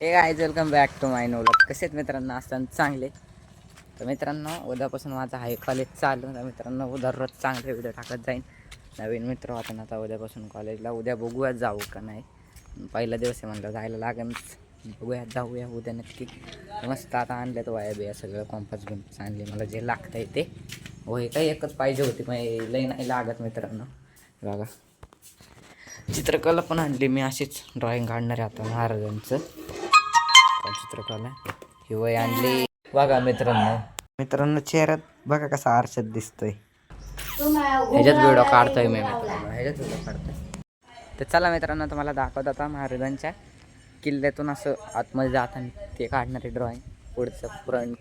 Hey guys welcome back to my नोलक कसे आहेत मित्रांनो? असताना चांगले. तर मित्रांनो उद्यापासून माझं हाय कॉलेज चालू तर मित्रांनो दररोज चांगले व्हिडिओ टाकत जाईन. नवीन मित्र होता ना आता उद्यापासून कॉलेजला उद्या बघूयात जाऊ का नाही. पहिला दिवस आहे म्हणलं जायला लागेल. बघूया जाऊया उद्या नक्की. मस्त आता आणले तर वाया बिया सगळं कॉम्पस बिम्पस आणले. मला जे लागतं आहे ते. वही काही एकच पाहिजे होती पण लई नाही लागत मित्रांनो. बघा. चित्रकला पण आणली मी अशीच. ड्रॉइंग काढणार आहे आता महाराजांचं. काय चित्रकला ही वय आणली. बघा मित्रांनो. मित्रांनो चेहऱ्यात बघा कसा आरशात दिसतोय. ह्याच्यात व्हिडिओ काढतोय मी. मित्रांनो ह्याच्यात व्हिडिओ काढतोय. तर चला मित्रांनो तुम्हाला दाखवत आता महाराजांच्या किल्ल्यातून असं आतमध्ये जाताना ते काढणारे ड्रॉइंग पुढचं फ्रंट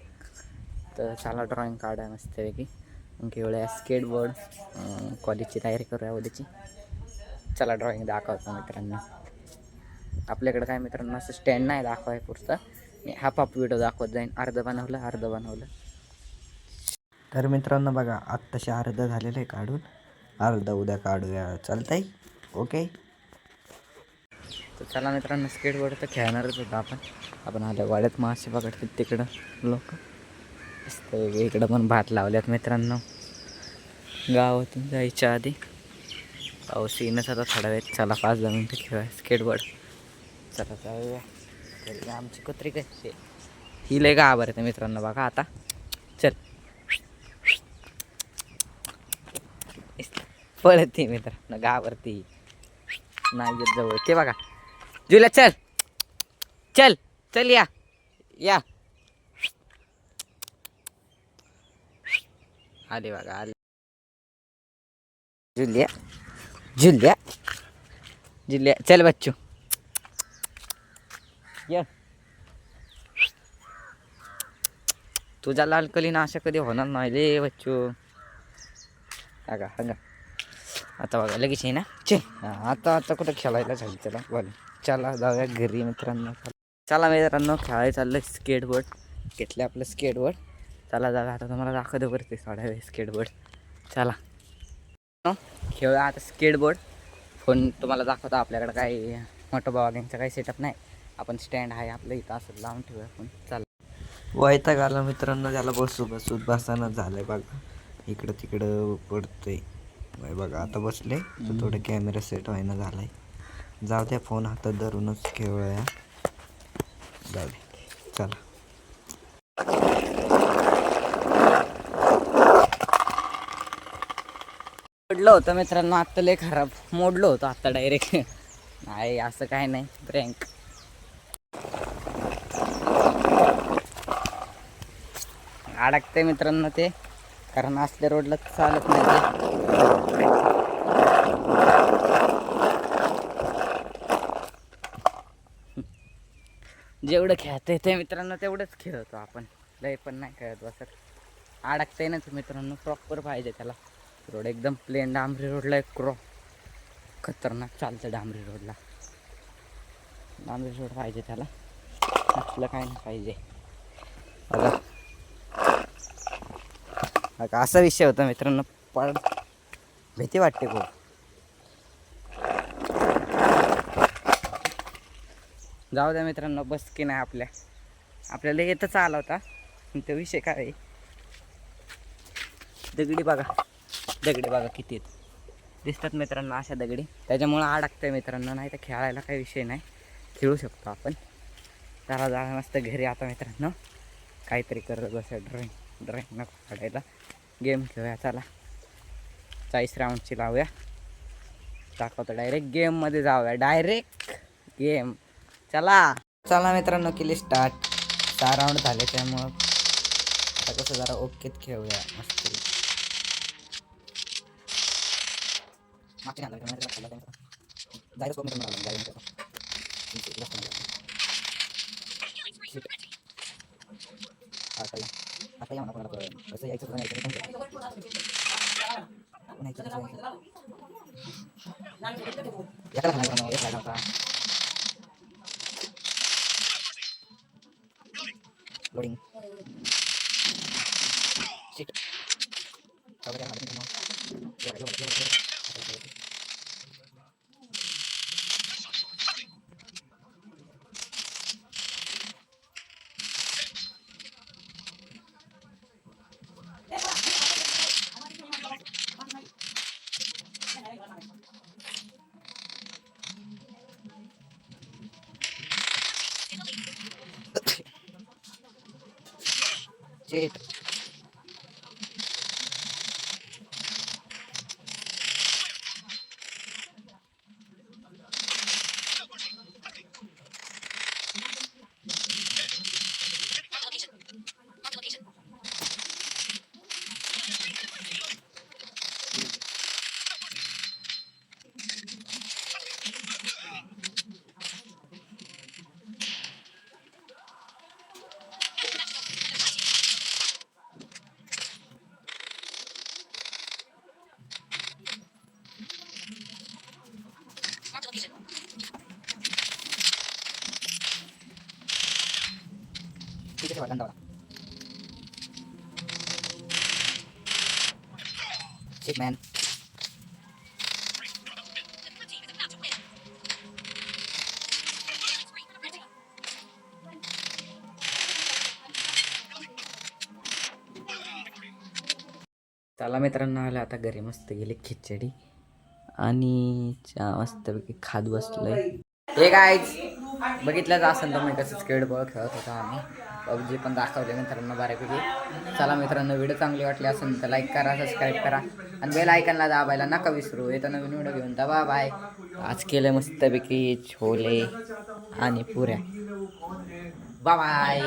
तर चला ड्रॉइंग काढा मस्तपैकी. मग केवळ स्केटबोर्ड कॉलेजची तयारी करूया उद्याची. चला ड्रॉइंग दाखवतो मित्रांनो. आपल्याकडे काय मित्रांनो असं स्टँड नाही दाखवाय पुरतं. मी हाफ हाफ व्हिडिओ दाखवत जाईन. अर्ध बनवलं अर्ध बनवलं. तर मित्रांनो बघा आत्ताशी अर्ध झालेलं आहे काढून. अर्ध उद्या काढूया. चालतंय? ओके तर चला मित्रांनो स्केटबोर्ड तर खेळणारच होतं आपण. आपण आल्या वाड्यात मासे पकडतात तिकडं लोक. इकडं पण भात लावल्यात मित्रांनो. गावातून जायच्या आधी. पाऊस येणंच आता थोडा वेळ. चला पाच दहा मिनटं खेळूया. स्केटबोर्ड चला जाऊया. तरी आमची कुत्री कशी ही लय गावावर मित्रांनो बघा आता. चल. पळते मित्रांनो गावावरती नाही येत जवळ. ते बघा. जुला चल. चल. चल या. या. आले बघा आले. जुलिया. जुलिया. जुलिया. चल बच्चू. ये. तुझा लाल कलीन अशा कधी होणार नाही रे बच्चू. अगा अगा. आता बघा लगेच आहे ना. चे. आता आता कुठं खेळायला झाली त्याला? बोल. चला जाऊया घरी मित्रांनो. चला मित्रांनो खेळायला चाललं स्केटबोर्ड घेतलं आपलं स्केटबोर्ड चला जाऊया. आता तुम्हाला दाखवतो बरं थोड्या वेळ स्केटबोर्ड चला. खेळूया आता स्केटबोर्ड फोन तुम्हाला दाखवतो आपल्याकडं काही मोठं बाबांचं काही सेटअप नाही. आपण स्टँड आहे आपलं इथं असं लावून ठेवूया आपण. चला वैताग आला मित्रांनो त्याला बसू बसू बसानं झालंय बघा. इकडं तिकडं पडतंय. बघा आता बसले तर थोडं कॅमेरा सेट व्हायला झालाय. जाऊ द्या फोन हातात धरूनच खेळूया. जाऊ दे चला. मोडलं होतं मित्रांनो आत्ता लय खराब. मोडलं होतं आत्ता डायरेक्ट नाही असं काय नाही. प्रँक अडकते मित्रांनो ते. कारण असल्या रोडला चालत नाही जेवढं खेळतंय ते मित्रांनो तेवढंच खेळतो आपण. लय पण नाही खेळत बसत. अडकतंय ना ते मित्रांनो प्रॉपर पाहिजे त्याला. रोड एकदम प्लेन डांबरी रोडला एक क्रॉ खतरनाक चालतं डांबरी रोडला. डांबरी रोड पाहिजे त्याला. असलं काय नाही पाहिजे. बघा. का असा विषय होता मित्रांनो. पड भीती वाटते खूप. जाऊ द्या मित्रांनो बस की नाही आपल्या. आपल्याला येतच आला होता तो विषय काय आहे? दगडी बघा. दगडी बघा किती आहेत. दिसतात मित्रांनो अशा दगडी. त्याच्यामुळं अडकतंय मित्रांनो नाही तर खेळायला काही विषय नाही. खेळू शकतो आपण. त्याला जा मस्त घरी आता मित्रांनो. काहीतरी करत बसा ड्रॉईंग ड्रॉईंग नको काढायला. गेम खेळूया चला. चाळीस राऊंडची लावूया. दाखवतो डायरेक्ट गेममध्ये जाऊया. डायरेक्ट गेम चला. चला मित्रांनो केली स्टार्ट सहा राऊंड झाले त्यामुळं आता कसं जरा ओकेत खेळूया. मस्त. जायचं कोण मित्रांनो जायचं मित्रांनो. ठीक आहे, जास्त नाही. ठीक आहे. हा, चला. आता या म्हणा कोणाला कळलं. कसं यायचं कसं नाही यायचं ते पण कळलं. कोण यायचं, कसं यायचं. एकाला खाणार मित्रांनो, एक खायला होता. Loading shit Привіт. आहे वाटण शिट मॅन चला मित्रांनो आलं आता घरी मस्त गेले खिचडी आणि मस्तपैकी खात बसलोय. हे काय बघितलंच असेल तर मी स्केट बॉल खेळत होता आम्ही. पबजी पण दाखवले मित्रांनो बऱ्यापैकी. चला मित्रांनो व्हिडिओ चांगली वाटली असेल तर लाईक करा सबस्क्राईब करा. आणि बेल आयकनला दाबायला नका विसरू. येतो नवीन व्हिडिओ घेऊन. दाबा बाय आज केलं मस्तपैकी छोले आणि पुऱ्या. बाय